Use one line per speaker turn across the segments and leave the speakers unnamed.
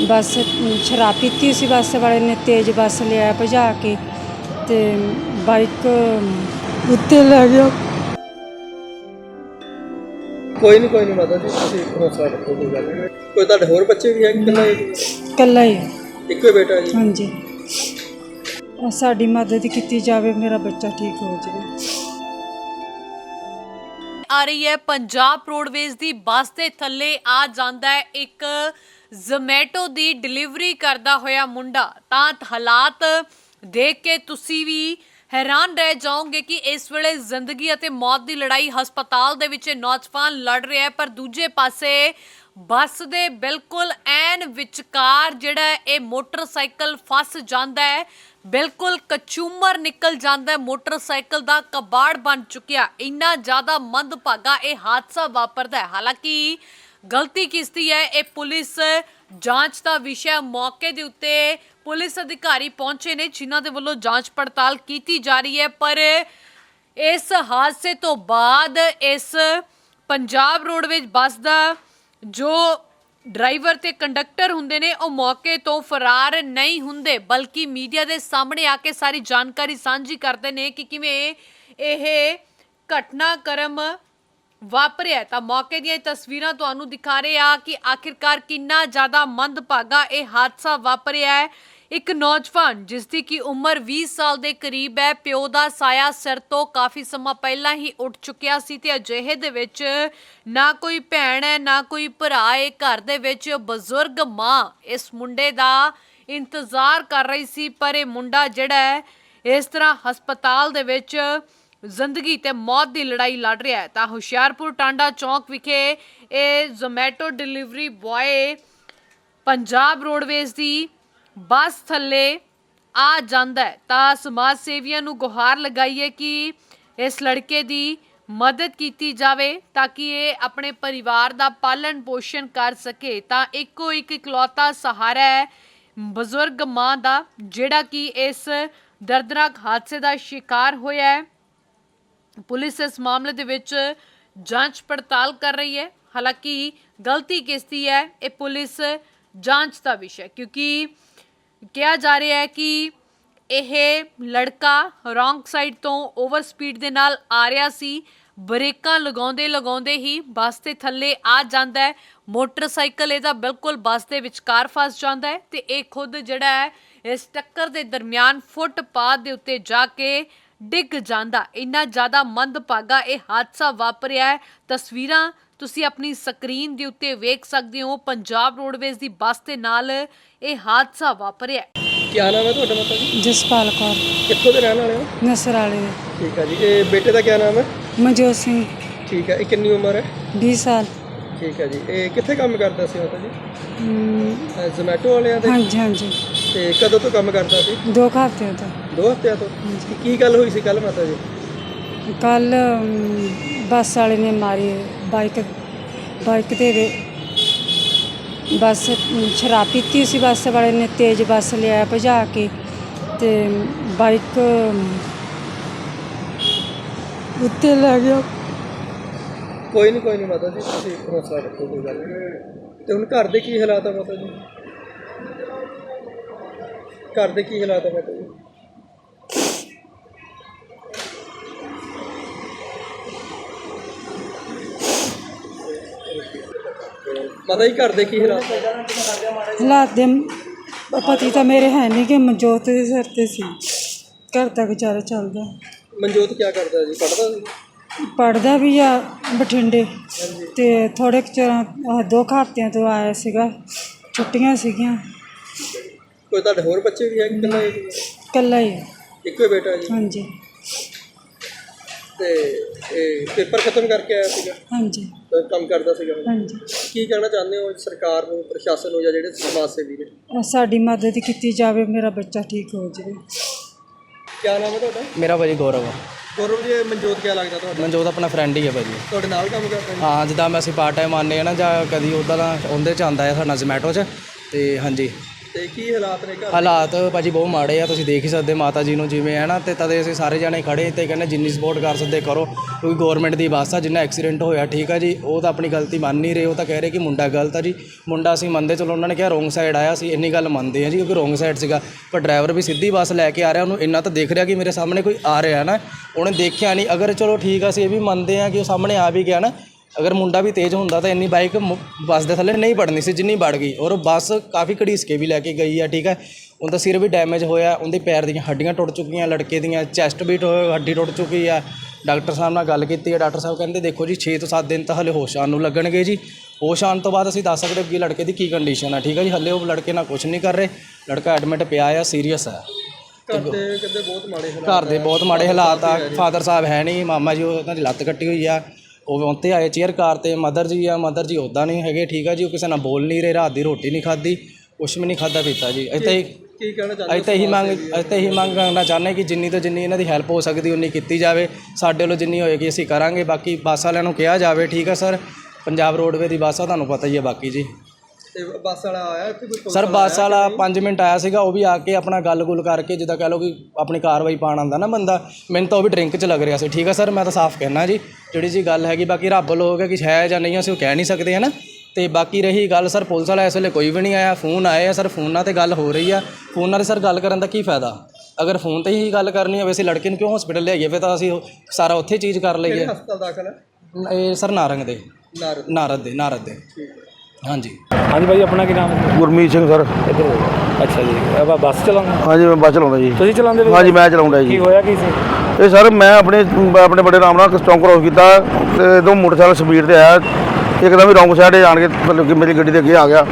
ਬੱਸ ਸ਼ਰਾਬ ਪੀਤੀ ਸੀ ਬੱਸ ਵਾਲੇ ਨੇ ਤੇਜ਼ ਬੱਸ ਲਿਆ ਭਜਾ ਕੇ ਤੇ ਬਾਈਕ ਉੱਤੇ ਲੈ ਗਿਆ।
ਕੋਈ ਨਹੀਂ ਕੋਈ ਨਹੀਂ ਮਾਤਾ ਜੀ ਤੁਸੀਂ ਹੌਸਲਾ ਰੱਖੋ ਕੋਈ ਗੱਲ ਨਹੀਂ ਕੋਈ ਤੁਹਾਡੇ ਹੋਰ ਬੱਚੇ ਵੀ ਹੈ ਇਕੱਲਾ ਹੀ?
ਇਕੱਲਾ ਹੀ।
ਇੱਕੋ ਹੀ ਬੇਟਾ ਜੀ?
ਹਾਂਜੀ। ਸਾਡੀ ਮਦਦ ਕੀਤੀ ਜਾਵੇ ਮੇਰਾ ਬੱਚਾ ਠੀਕ ਹੋ ਜਾਵੇ।
ਆ ਰਹੀ ਹੈ। ਪੰਜਾਬ ਰੋਡਵੇਜ਼ ਦੀ ਬੱਸ ਦੇ ਥੱਲੇ ਆ ਜਾਂਦਾ ਹੈ। ਇੱਕ ਜ਼ੋਮੈਟੋ ਦੀ ਡਿਲੀਵਰੀ ਕਰਦਾ ਹੋਇਆ ਮੁੰਡਾ। ਤਾਂ ਹਾਲਾਤ ਦੇਖ ਕੇ ਤੁਸੀਂ ਵੀ ਹੈਰਾਨ ਰਹਿ ਜਾਓਗੇ ਕਿ ਇਸ ਵੇਲੇ ਜ਼ਿੰਦਗੀ ਅਤੇ ਮੌਤ ਦੀ ਲੜਾਈ ਹਸਪਤਾਲ ਦੇ ਵਿੱਚ ਨੌਜਵਾਨ ਲੜ ਰਿਹਾ ਹੈ। ਪਰ ਦੂਜੇ ਪਾਸੇ ਬੱਸ ਦੇ ਬਿਲਕੁਲ ਐਨ ਵਿਚਕਾਰ ਜਿਹੜਾ ਇਹ ਮੋਟਰਸਾਈਕਲ ਫਸ ਜਾਂਦਾ ਹੈ। ਬਿਲਕੁਲ ਕਚੂਮਰ ਨਿਕਲ ਜਾਂਦਾ ਹੈ, ਮੋਟਰਸਾਈਕਲ ਦਾ ਕਬਾੜ ਬਣ ਚੁੱਕਿਆ। ਇੰਨਾ ਜ਼ਿਆਦਾ ਮੰਦਭਾਗਾ ਇਹ ਹਾਦਸਾ ਵਾਪਰਦਾ ਹੈ। ਹਾਲਾਂਕਿ ਗਲਤੀ ਕਿਸ ਦੀ ਹੈ? ਇਹ ਪੁਲਿਸ ਜਾਂਚ ਦਾ ਵਿਸ਼ਾ ਮੌਕੇ ਦੇ ਉੱਤੇ ਪੁਲਿਸ ਅਧਿਕਾਰੀ ਪਹੁੰਚੇ ਨੇ, ਜਿਨ੍ਹਾਂ ਦੇ ਵੱਲੋਂ ਜਾਂਚ ਪੜਤਾਲ ਕੀਤੀ ਜਾ ਰਹੀ ਹੈ। ਪਰ ਇਸ ਹਾਦਸੇ ਤੋਂ ਬਾਅਦ ਇਸ ਪੰਜਾਬ ਰੋਡਵੇਜ਼ ਬੱਸ ਦਾ ਜੋ ਡਰਾਈਵਰ ਤੇ ਕੰਡਕਟਰ ਹੁੰਦੇ ਨੇ, ਉਹ ਮੌਕੇ ਤੋਂ ਫਰਾਰ ਨਹੀਂ ਹੁੰਦੇ, ਬਲਕਿ ਮੀਡੀਆ ਦੇ ਸਾਹਮਣੇ ਆ ਕੇ ਸਾਰੀ ਜਾਣਕਾਰੀ ਸਾਂਝੀ ਕਰਦੇ ਨੇ ਕਿ ਕਿਵੇਂ ਇਹ ਘਟਨਾਕ੍ਰਮ ਵਾਪਰਿਆ ਤਾਂ ਮੌਕੇ ਦੀਆਂ ਇਹ ਤਸਵੀਰਾਂ ਤੁਹਾਨੂੰ ਦਿਖਾ ਰਹੇ ਆ ਕਿ ਆਖਿਰਕਾਰ ਕਿੰਨਾ ਜ਼ਿਆਦਾ ਮੰਦਭਾਗਾ ਇਹ ਹਾਦਸਾ ਵਾਪਰਿਆ ਹੈ। ਇੱਕ ਨੌਜਵਾਨ ਜਿਸ ਦੀ ਕੀ ਉਮਰ 20 ਸਾਲ ਦੇ ਕਰੀਬ ਹੈ, ਪਿਓ ਦਾ ਸਾਇਆ ਸਿਰ ਤੋਂ ਕਾਫੀ ਸਮਾਂ ਪਹਿਲਾਂ ਹੀ ਉੱਠ ਚੁੱਕਿਆ ਸੀ ਤੇ ਅਜਿਹੇ ਦੇ ਵਿੱਚ ਨਾ ਕੋਈ ਭੈਣ ਹੈ, ਨਾ ਕੋਈ ਭਰਾ ਹੈ, ਘਰ ਦੇ ਵਿੱਚ ਬਜ਼ੁਰਗ ਮਾਂ ਇਸ ਮੁੰਡੇ ਦਾ ਇੰਤਜ਼ਾਰ ਕਰ ਰਹੀ ਸੀ, ਪਰ ਇਹ ਮੁੰਡਾ ਜਿਹੜਾ ਹੈ, ਇਸ ਤਰ੍ਹਾਂ ਹਸਪਤਾਲ ਦੇ ਵਿੱਚ ਜ਼ਿੰਦਗੀ ਤੇ ਮੌਤ ਦੀ ਲੜਾਈ ਲੜ ਰਿਹਾ ਹੈ। ਤਾਂ ਹੁਸ਼ਿਆਰਪੁਰ ਟਾਂਡਾ ਚੌਂਕ ਵਿਖੇ ਇਹ Zomato delivery boy Punjab roadways ਦੀ ਬੱਸ ਥੱਲੇ ਆ ਜਾਂਦਾ ਹੈ। ਤਾਂ ਸਮਾਜ ਸੇਵੀਆਂ ਨੂੰ ਗੁਹਾਰ ਲਗਾਈ ਹੈ ਕਿ ਇਸ ਲੜਕੇ ਦੀ ਮਦਦ ਕੀਤੀ ਜਾਵੇ ਤਾਂ ਕਿ ਇਹ ਆਪਣੇ ਪਰਿਵਾਰ ਦਾ ਪਾਲਣ ਪੋਸ਼ਣ ਕਰ ਸਕੇ। ਤਾਂ ਇੱਕੋ ਇੱਕ ਇਕਲੌਤਾ ਸਹਾਰਾ ਹੈ ਬਜ਼ੁਰਗ ਮਾਂ ਦਾ, ਜਿਹੜਾ ਕਿ ਇਸ ਦਰਦਨਾਕ ਹਾਦਸੇ ਦਾ ਸ਼ਿਕਾਰ ਹੋਇਆ ਹੈ। ਪੁਲਿਸ ਇਸ ਮਾਮਲੇ ਦੇ ਵਿੱਚ ਜਾਂਚ ਪੜਤਾਲ ਕਰ ਰਹੀ ਹੈ। ਹਾਲਾਂਕਿ ਗਲਤੀ ਕਿਸ ਦੀ ਹੈ, ਇਹ ਪੁਲਿਸ ਜਾਂਚ ਦਾ ਵਿਸ਼ਾ ਕਿਉਂਕਿ ਕਿਹਾ ਜਾ ਰਿਹਾ ਹੈ ਕਿ ਇਹ ਲੜਕਾ ਰੋਂਗ ਸਾਈਡ ਤੋਂ ਓਵਰ ਸਪੀਡ ਦੇ ਨਾਲ ਆ ਰਿਹਾ ਸੀ। ਬ੍ਰੇਕਾਂ ਲਗਾਉਂਦੇ ਲਗਾਉਂਦੇ ਹੀ ਬੱਸ ਦੇ ਥੱਲੇ ਆ ਜਾਂਦਾ ਹੈ। ਮੋਟਰਸਾਈਕਲ ਇਹਦਾ ਬਿਲਕੁਲ ਬੱਸ ਦੇ ਵਿਚਕਾਰ ਫਸ ਜਾਂਦਾ ਹੈ ਤੇ ਇਹ ਖੁਦ ਜਿਹੜਾ ਹੈ, ਇਸ ਟੱਕਰ ਦੇ ਦਰਮਿਆਨ ਫੁੱਟਪਾਥ ਦੇ ਉੱਤੇ ਜਾ ਕੇ ਡਿੱਗ ਜਾਂਦਾ। ਇੰਨਾ ਜ਼ਿਆਦਾ ਮੰਦਭਾਗਾ ਇਹ ਹਾਦਸਾ ਵਾਪਰਿਆ ਹੈ। ਤਸਵੀਰਾਂ ਤੁਸੀਂ ਆਪਣੀ ਸਕਰੀਨ ਦੇ ਉੱਤੇ ਵੇਖ ਸਕਦੇ ਹੋ। ਪੰਜਾਬ ਰੋਡਵੇਜ਼ ਦੀ ਬੱਸ ਦੇ ਨਾਲ ਇਹ ਹਾਦਸਾ ਵਾਪਰਿਆ ਹੈ।
ਕੀ ਨਾਮ ਹੈ ਤੁਹਾਡਾ ਮਾਤਾ ਜੀ?
ਜਸਪਾਲ ਕੌਰ।
ਕਿੱਥੋਂ ਦੇ ਰਹਿਣ ਵਾਲੇ ਹੋ?
ਨਸਰ ਵਾਲੇ। ਦੇ
ਠੀਕ ਹੈ ਜੀ। ਇਹ ਬੇਟੇ ਦਾ ਕੀ ਨਾਮ ਹੈ?
ਮਨਜੋਤ ਸਿੰਘ।
ਠੀਕ ਹੈ। ਇਹ ਕਿੰਨੀ ਉਮਰ ਹੈ?
20 ਸਾਲ।
ਠੀਕ ਹੈ ਜੀ। ਇਹ ਕਿੱਥੇ ਕੰਮ ਕਰਦਾ ਸੀ ਮਾਤਾ ਜੀ?
ਹਮ,
ਜ਼ੋਮੈਟੋ ਵਾਲਿਆਂ ਦੇ?
ਹਾਂਜੀ ਹਾਂਜੀ।
ਤੇ ਕਦੋਂ ਤੋਂ ਕੰਮ ਕਰਦਾ ਸੀ?
ਦੋ ਕੁ ਹਫ਼ਤੇ ਤੋਂ।
ਦੋ ਹਫ਼ਤਿਆਂ ਤੋਂ? ਕੀ- ਕੀ ਗੱਲ ਹੋਈ ਸੀ ਕੱਲ ਮਾਤਾ ਜੀ?
ਕੱਲ ਬੱਸ ਵਾਲੇ ਨੇ ਮਾਰੀ ਬਾਈਕ ਬਾਈਕ ਤੇ ਵੇ ਬੱਸ ਸ਼ਰਾਬ ਪੀਤੀ ਸੀ ਬੱਸ ਵਾਲੇ ਨੇ ਤੇਜ਼ ਬੱਸ ਲਿਆ ਭਜਾ ਕੇ ਤੇ ਬਾਈਕ ਉੱਤੇ ਲੈ ਗਿਆ।
ਕੋਈ ਨਹੀਂ ਕੋਈ ਨਹੀਂ ਮਾਤਾ ਜੀ ਤੁਸੀਂ ਹੌਸਲਾ ਰੱਖੋ ਕੋਈ ਗੱਲ ਨਹੀਂ ਤੇ ਹੁਣ ਘਰ ਦੇ ਕੀ ਹਾਲਾਤ ਆ ਮਾਤਾ ਜੀ? ਘਰ ਦੇ ਕੀ ਹਾਲਾਤ ਆ ਮਾਤਾ ਜੀ ਮਾਤਾ ਜੀ ਘਰ ਦੇ ਕੀ ਹਾਲਾਤ? ਆ
ਹਾਲਾਤ ਦੇ ਪਤੀ ਤਾਂ ਮੇਰੇ ਹੈ ਨਹੀਂ ਕਿ ਮਨਜੋਤ ਦੇ ਸਿਰ ਤੇ ਸੀ। ਘਰ ਦਾ ਗੁਜ਼ਾਰਾ ਚੱਲਦਾ।
ਮਨਜੋਤ ਕੀ ਕਰਦਾ ਜੀ? ਪੜਦਾ ਸੀ?
ਪੜਦਾ ਵੀ ਆ ਬਠਿੰਡੇ। ਤੇ ਥੋੜੇ ਕੁ ਚਿਰ ਆਹ ਦੋ ਹਫ਼ਤਿਆਂ ਤੋਂ ਆਇਆ ਸੀਗਾ। ਛੁੱਟੀਆਂ ਸੀਗੀਆਂ।
ਕੋਈ ਤੁਹਾਡੇ ਹੋਰ ਬੱਚੇ ਵੀ ਹੈ ਕਿ ਇਕੱਲਾ ਹੀ?
ਇਕੱਲਾ ਹੀ।
ਇੱਕੋ ਹੀ ਬੇਟਾ ਜੀ?
ਹਾਂਜੀ।
ਤੇ ਇਹ ਪੇਪਰ ਖਤਮ ਕਰਕੇ ਆਇਆ ਸੀਗਾ?
ਹਾਂਜੀ।
ਤੇ ਕੰਮ ਕਰਦਾ ਸੀਗਾ?
ਹਾਂਜੀ।
ਕੀ ਕਹਿਣਾ ਚਾਹੁੰਦੇ ਹੋ ਸਰਕਾਰ ਨੂੰ ਪ੍ਰਸ਼ਾਸਨ ਨੂੰ ਜਾਂ ਜਿਹੜੇ ਸਮਾਜ ਸੇਵੀ ਨੇ?
ਅਹ ਸਾਡੀ ਮਦਦ ਕੀਤੀ ਜਾਵੇ ਮੇਰਾ ਬੱਚਾ ਠੀਕ ਹੋ ਜਾਵੇ।
ਕੀ ਨਾਮ ਹੈ ਤੁਹਾਡਾ?
ਮੇਰਾ ਭਾਜੀ ਗੌਰਵ ਆ।
ਗੌਰਵ ਜੀ ਇਹ ਮਨਜੋਤ ਕੀ ਲੱਗਦਾ ਤੁਹਾਡਾ?
ਮਨਜੋਤ ਆਪਣਾ ਫਰੈਂਡ ਹੀ ਹੈ ਭਾਜੀ।
ਤੁਹਾਡੇ ਨਾਲ ਕੰਮ ਕਰਦਾ ਜੀ?
ਹਾਂ ਜਿੱਦਾਂ ਮੈਂ ਅਸੀਂ ਪਾਰਟ ਟਾਈਮ ਆਉਂਦੇ ਆ ਨਾ ਜਾਂ ਕਦੀ ਉੱਦਾਂ ਦਾ ਉਹਦੇ ਚ ਆਉਂਦਾ ਹੈ ਸਾਡਾ ਜ਼ੋਮੈਟੋ 'ਚ। ਤੇ ਹਾਂਜੀ।
ਤੇ ਕੀ ਹਾਲਾਤ ਨੇ ਘਰ
ਹਾਲਾਤ ਭਾਜੀ ਬਹੁਤ ਮਾੜੇ ਆ, ਤੁਸੀਂ ਦੇਖ ਹੀ ਸਕਦੇ ਮਾਤਾ ਜੀ ਨੂੰ ਜਿਵੇਂ ਹੈ ਨਾ ਤੇ ਤਦੇ ਅਸੀਂ ਸਾਰੇ ਜਾਣੇ ਖੜੇ ਤੇ ਕਹਿੰਦੇ ਜਿੰਨੀ ਸਪੋਰਟ ਕਰ ਸਕਦੇ ਕਰੋ, ਕਿਉਂਕਿ ਗਵਰਨਮੈਂਟ ਦੀ ਬੱਸ ਆ, ਜਿੰਨਾ ਐਕਸੀਡੈਂਟ ਹੋਇਆ, ਠੀਕ ਆ ਜੀ, ਉਹ ਤਾਂ ਆਪਣੀ ਗਲਤੀ ਮੰਨ ਨਹੀਂ ਰਹੇ, ਉਹ ਤਾਂ ਕਹਿ ਰਹੇ ਕਿ ਮੁੰਡਾ ਗਲਤ ਆ ਜੀ, ਮੁੰਡਾ ਅਸੀਂ ਮੰਨਦੇ, ਚਲੋ ਉਹਨਾਂ ਨੇ ਕਿਹਾ ਰੋਂਗ ਸਾਈਡ ਆਇਆ ਸੀ ਇੰਨੀ ਗੱਲ ਮੰਨਦੇ ਆ ਜੀ, ਕਿਉਂਕਿ ਰੋਂਗ ਸਾਈਡ ਸੀਗਾ, ਪਰ ਡਰਾਈਵਰ ਵੀ ਸਿੱਧੀ ਬੱਸ ਲੈ ਕੇ ਆ ਰਿਹਾ, ਉਹਨੂੰ ਇੰਨਾ ਤਾਂ ਦੇਖ ਰਿਹਾ ਕਿ ਮੇਰੇ ਸਾਹਮਣੇ ਕੋਈ ਆ ਰਿਹਾ ਨਾ ਉਹਨੇ ਦੇਖਿਆ ਨਹੀਂ, ਅਗਰ ਚਲੋ ਠੀਕ ਆ, ਅਸੀਂ ਇਹ ਵੀ ਮੰਨਦੇ ਆ ਕਿ ਉਹ ਸਾਹਮਣੇ ਆ ਵੀ ਗਿਆ ਨਾ ਅਗਰ ਮੁੰਡਾ ਵੀ ਤੇਜ਼ ਹੁੰਦਾ ਤਾਂ ਇੰਨੀ ਬਾਈਕ ਮੁ- ਬੱਸ ਦੇ ਥੱਲੇ ਨਹੀਂ ਵੜਨੀ ਸੀ ਜਿੰਨੀ ਵੜ ਗਈ। ਔਰ ਉਹ ਬੱਸ ਕਾਫੀ ਘੜੀਸ ਕੇ ਵੀ ਲੈ ਕੇ ਗਈ ਆ ਠੀਕ ਹੈ ਉਹਦਾ ਸਿਰ ਵੀ ਡੈਮੇਜ ਹੋਇਆ ਉਹਦੇ ਪੈਰ ਦੀਆਂ ਹੱਡੀਆਂ ਟੁੱਟ ਚੁੱਕੀਆਂ ਲੜਕੇ ਦੀਆਂ ਚੈਸਟ ਵੀ ਟੁ- ਹੱਡੀ ਟੁੱਟ ਚੁੱਕੀ ਆ। ਡਾਕਟਰ ਸਾਹਿਬ ਨਾਲ ਗੱਲ ਕੀਤੀ ਹੈ ਡਾਕਟਰ ਸਾਹਿਬ ਕਹਿੰਦੇ ਦੇਖੋ ਜੀ 6 ਤੋਂ 7 ਦਿਨ ਤਾਂ ਹਲੇ ਹੋਸ਼ ਆਉਣ ਨੂੰ ਲੱਗਣਗੇ ਜੀ। ਹੋਸ਼ ਆਉਣ ਤੋਂ ਬਾਅਦ ਅਸੀਂ ਦੱਸ ਸਕਦੇ ਕਿ ਲੜਕੇ ਦੀ ਕੀ ਕੰਡੀਸ਼ਨ ਆ ਠੀਕ ਹੈ ਜੀ? ਹਲੇ ਉਹ ਲੜਕੇ ਨਾਲ ਕੁਝ ਨਹੀਂ ਕਰ ਰਹੇ। ਲੜਕਾ ਐਡਮਿਟ ਪਿਆ ਆ ਸੀਰੀਅਸ ਆ।
ਘਰ ਦੇ ਕਹਿੰਦੇ ਬਹੁਤ ਮਾੜੇ ਹਾਲਾਤ
ਘਰ ਦੇ ਬਹੁਤ ਮਾੜੇ ਹਾਲਾਤ ਆ। ਫਾਦਰ ਸਾਹਿਬ ਹੈ ਨਹੀਂ ਮਾਮਾ ਜੀ ਉਹਨਾਂ ਦੀ ਲੱਤ ਕੱਟੀ ਹੋਈ ਆ। ਉਹ ਉੱਤੇ ਆਏ ਚੇਅਰ ਕਾਰ ਤੇ ਮਦਰ ਜੀ ਆ ਮਦਰ ਜੀ ਉਦਾਂ ਨਹੀਂ ਹੈਗੇ ਠੀਕ ਆ ਜੀ ਉਹ ਕਿਸੇ ਨਾਲ ਬੋਲ ਨਹੀਂ ਰਹੇ ਰਾਤ ਦੀ ਰੋਟੀ ਨਹੀਂ ਖਾਧੀ ਕੁਛ ਵੀ ਨਹੀਂ ਖਾਧਾ ਪੀਤਾ ਜੀ। ਇੱਥੇ
ਕੀ ਕਹਿਣਾ ਚਾਹੁੰਦੇ
ਤਾਂ ਇਹੀ ਮੰਗ ਤਾਂ ਇਹੀ ਮੰਗ ਕਰਨਾ ਚਾਹੁੰਦੇ ਕਿ ਜਿੰਨੀ ਤੋਂ ਜਿੰਨੀ ਇਹਨਾਂ ਦੀ ਹੈਲਪ ਹੋ ਸਕਦੀ ਉਨੀ ਕੀਤੀ ਜਾਵੇ। ਸਾਡੇ ਵੱਲੋਂ ਜਿੰਨੀ ਹੋਏਗੀ ਅਸੀਂ ਕਰਾਂਗੇ ਬਾਕੀ ਬੱਸ ਵਾਲਿਆਂ ਨੂੰ ਕਿਹਾ ਜਾਵੇ ਠੀਕ ਹੈ ਸਰ? ਪੰਜਾਬ ਰੋਡਵੇ ਦੀ ਬੱਸ ਆ ਤੁਹਾਨੂੰ ਪਤਾ ਹੀ ਹੈ ਬਾਕੀ ਜੀ।
ਤੇ ਬੱਸ ਵਾਲਾ ਆਇਆ ਇੱਥੇ ਕੋਈ ਪੁਲਿਸ
ਸਰ ਬੱਸ ਵਾਲਾ 5 ਮਿੰਟ ਆਇਆ ਸੀਗਾ ਉਹ ਵੀ ਆ ਕੇ ਆਪਣਾ ਗੱਲ-ਗੁਲ ਕਰਕੇ ਜਿੱਦਾਂ ਕਹ ਲਓ ਕਿ ਆਪਣੀ ਕਾਰਵਾਈ ਪਾਣ ਆਂਦਾ ਨਾ ਬੰਦਾ ਮੈਨੂੰ ਤਾਂ ਉਹ ਵੀ ਡਰਿੰਕ 'ਚ ਲੱਗ ਰਿਹਾ ਸੀ। ਠੀਕ ਹੈ ਸਰ ਮੈਂ ਤਾਂ ਸਾਫ਼ ਕਹਿਣਾ ਜੀ ਜਿਹੜੀ ਜੀ ਗੱਲ ਹੈਗੀ ਬਾਕੀ ਰੱਬ ਲੋਕ ਹੈ ਕਿ ਹੈ ਜਾਂ ਨਹੀਂ ਅਸੀਂ ਉਹ ਕਹਿ ਨਹੀਂ ਸਕਦੇ ਹੈ ਨਾ ਤੇ ਬਾਕੀ ਰਹੀ ਗੱਲ ਸਰ ਪੁਲਿਸ ਵਾਲਾ ਇਸ ਵੇਲੇ ਕੋਈ ਵੀ ਨਹੀਂ ਆਇਆ ਫੋਨ ਆਏ ਆ ਸਰ ਫੋਨਾਂ ਤੇ ਗੱਲ ਹੋ ਰਹੀ ਆ। ਫੋਨਾਂ ਤੇ ਸਰ ਗੱਲ ਕਰਨ ਦਾ ਕੀ ਫਾਇਦਾ? ਅਗਰ ਫੋਨ ਤੇ ਹੀ ਗੱਲ ਕਰਨੀ ਹੋਵੇ ਅਸੀਂ ਲੜਕੇ ਨੂੰ ਕਿਉਂ ਹਸਪੀਟਲ ਲਿਆਈਏ ਫਿਰ ਤਾਂ ਅਸੀਂ ਉਹ ਸਾਰਾ ਉੱਥੇ ਚੀਜ਼ ਕਰ ਲਈਏ।
ਹਸਪਤਾਲ ਦਾਖਲ ਹੈ?
ਇਹ ਸਰ ਨਾਰੰਗ ਦੇ।
ਨਾਰ
ਨਾਰਦ ਦੇ ਨਾਰਦ ਦੇ। ਹਾਂਜੀ।
ਹਾਂਜੀ ਭਾਈ ਆਪਣਾ ਕੀ ਨਾਮ ਹੈ?
ਗੁਰਮੀਤ ਸਿੰਘ ਸਰ।
ਇੱਧਰ ਹੋ। ਅੱਛਾ ਜੀ ਇਹ ਬ- ਬੱਸ ਚਲਾਉਂਦੇ?
ਹਾਂਜੀ ਮੈਂ ਬੱਸ ਚਲਾਉਂਦਾ ਜੀ।
ਤੁਸੀਂ ਚਲਾਉਂਦੇ
ਹਾਂਜੀ ਮੈਂ ਚਲਾਉਂਦਾ
ਕੀ
ਜੀ
ਹੋਇਆ ਕੀ ਸੀ?
ਇਹ ਸਰ ਮੈਂ ਆਪਣੇ ਆਪਣੇ ਬੜੇ ਆਰਾਮ ਨਾਲ ਚੌਂਕ ਕ੍ਰੋਸ ਕੀਤਾ ਤੇ ਇਦੋਂ ਮੋਟਰਸਾਈਕਲ ਸਪੀਡ ਤੇ ਆਇਆ। ਇੱਕਦਮ ਹੀ ਰੌਂਗ ਸਾਈਡ ਆਣ ਕੇ ਮਤਲਬ ਕਿ ਮੇਰੀ ਗੱਡੀ ਦੇ ਅੱਗੇ ਆ ਗਿਆ।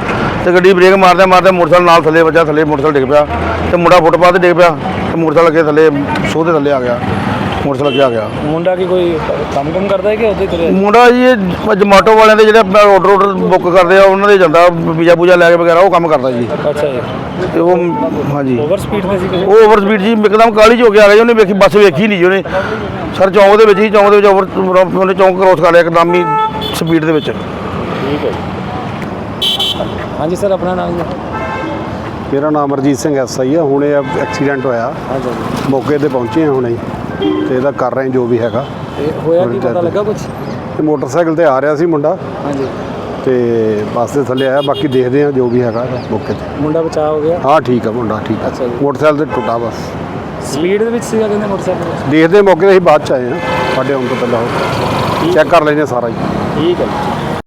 ਤੇ ਗੱਡੀ ਬ੍ਰੇਕ ਮਾਰਦੇ ਮਾਰਦੇ ਮੋਟਰਸਾਈਕਲ ਨਾਲ ਥੱਲੇ ਵੱਜਾ ਥੱਲੇ ਮੋਟਰਸਾਈਕਲ ਡਿੱਗ ਪਿਆ। ਤੇ ਮੁੰਡਾ ਫੁੱਟਪਾਥ ਤੇ ਡਿੱਗ ਪਿਆ ਤੇ ਮੋਟਰਸਾਈਕਲ ਅੱਗੇ ਥੱਲੇ ਸੋਹ ਦੇ ਥੱਲੇ ਆ ਗਿਆ। ਮੋਟਰਸਾਈਕਲ ਆ ਗਿਆ।
ਮੁੰਡਾ ਕੀ ਕੋਈ ਕੰਮ ਕੰਮ ਕਰਦਾ ਹੈ ਕਿ ਉਹਦੇ ਤੁਰਿਆ
ਮੁੰਡਾ ਜੀ ਇਹ ਜਮਾਟੋ ਵਾਲਿਆਂ ਦੇ ਜਿਹੜੇ ਆਰਡਰ ਆਰਡਰ ਬੁੱਕ ਕਰਦੇ ਆ ਉਹਨਾਂ ਦੇ ਜਾਂਦਾ ਵੀਜ਼ਾ ਪੂਜਾ ਲੈ ਕੇ ਵਗੈਰਾ ਉਹ ਕੰਮ ਕਰਦਾ ਜੀ।
ਅੱਛਾ ਜੀ।
ਤੇ ਉਹ ਹਾਂਜੀ।
ਓਵਰ ਸਪੀਡ ਤੇ ਸੀ ਕਿ
ਉਹ ਓਵਰ ਸਪੀਡ ਜੀ ਇੱਕਦਮ ਕਾਲੀ ਚ ਹੋ ਕੇ ਆ ਗਿਆ ਜੀ ਉਹਨੇ ਵੇਖੀ ਬੱਸ ਵੇਖੀ ਨਹੀਂ ਜੀ ਉਹਨੇ। ਸਰ ਚੌਂਕ ਦੇ ਵਿੱਚ ਹੀ ਚੌਂਕ ਦੇ ਵਿੱਚ ਓਵਰ ਉਹਨੇ ਚੌਂਕ ਕ੍ਰੋਸ ਕਰ ਲਿਆ ਇੱਕਦਮ ਹੀ ਸਪੀਡ ਦੇ ਵਿੱਚ।
ਠੀਕ ਹੈ ਹਾਂਜੀ ਸਰ ਆਪਣਾ ਨਾਮ ਜੀ?
ਮੇਰਾ ਨਾਮ ਅਰਜੀਤ ਸਿੰਘ ਐਸਆਈ ਆ ਹੁਣੇ ਐਕਸੀਡੈਂਟ ਹੋਇਆ।
ਹਾਂਜੀ
ਮੌਕੇ ਤੇ ਪਹੁੰਚੇ ਹਾਂ ਹੁਣੇ। ਹੀ ਤੇ ਇਹਦਾ ਕਰ ਰਹੇ ਜੋ ਵੀ ਹੈਗਾ।
ਤੇ ਹੋਇਆ ਕੀ? ਪਤਾ ਲੱਗਾ ਕੁਝ
ਤੇ ਮੋਟਰਸਾਈਕਲ ਤੇ ਆ ਰਿਹਾ ਸੀ ਮੁੰਡਾ।
ਹਾਂਜੀ।
ਤੇ ਬੱਸ ਦੇ ਥੱਲੇ ਆਇਆ। ਬਾਕੀ ਦੇਖਦੇ ਹਾਂ ਜੋ ਵੀ ਹੈਗਾ ਮੌਕੇ ਤੇ।
ਮੁੰਡਾ ਬਚਾਅ ਹੋ ਗਿਆ?
ਹਾਂ ਠੀਕ ਆ ਮੁੰਡਾ ਠੀਕ ਆ।
ਅੱਛਾ ਜੀ।
ਮੋਟਰਸਾਈਕਲ ਤੇ ਟੁੱਟਾ ਬਸ।
ਸਪੀਡ ਦੇ ਵਿੱਚ ਸੀਗਾ ਕਹਿੰਦੇ ਮੋਟਰਸਾਈਕਲ।
ਦੇਖਦੇ ਮੌਕੇ ਤੇ ਅਸੀਂ ਬਾਅਦ ਚ ਆਏ ਹਾਂ। ਸਾਡੇ ਆਉਣ ਤੋਂ ਪਹਿਲਾਂ ਚੈੱਕ ਕਰ ਲੈਂਦੇ ਹਾਂ ਸਾਰਾ ਹੀ।
ਠੀਕ ਹੈ।